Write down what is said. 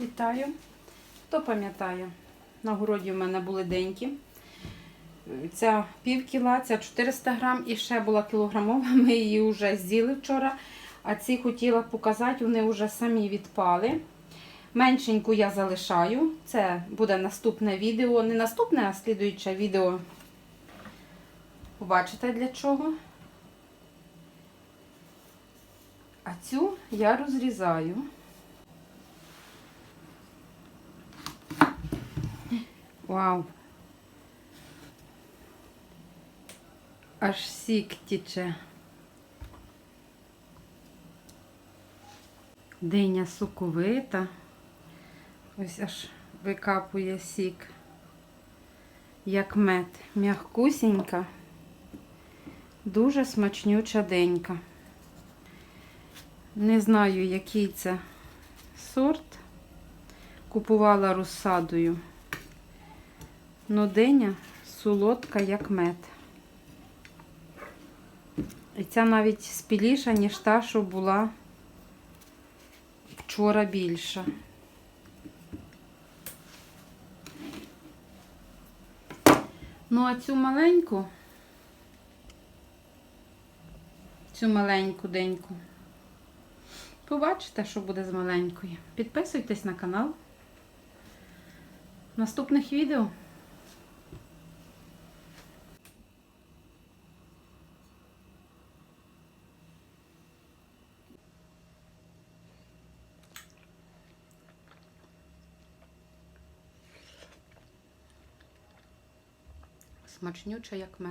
Вітаю. Хто пам'ятає? На городі в мене були деньки. Ця пів кіла, ця 400 грам і ще була кілограмова. Ми її вже з'їли вчора. А ці хотіла показати, вони вже самі відпали. Меншеньку я залишаю. Це буде наступне відео. Не наступне, а слідуюче відео. Побачите для чого. А цю я розрізаю. Вау. Аж сік тіче. Диня соковита. Ось аж викапує сік. Як мед. М'ягкусінька. Дуже смачнюча денька. Не знаю, який це сорт. Купувала розсадою. Но солодка, як мед. І ця навіть спіліша, ніж та, що була вчора більша. Ну, а цю маленьку, цю маленьку деньку, побачите, що буде з маленькою. Підписуйтесь на канал. Наступних відео. Смачнюча, як мед.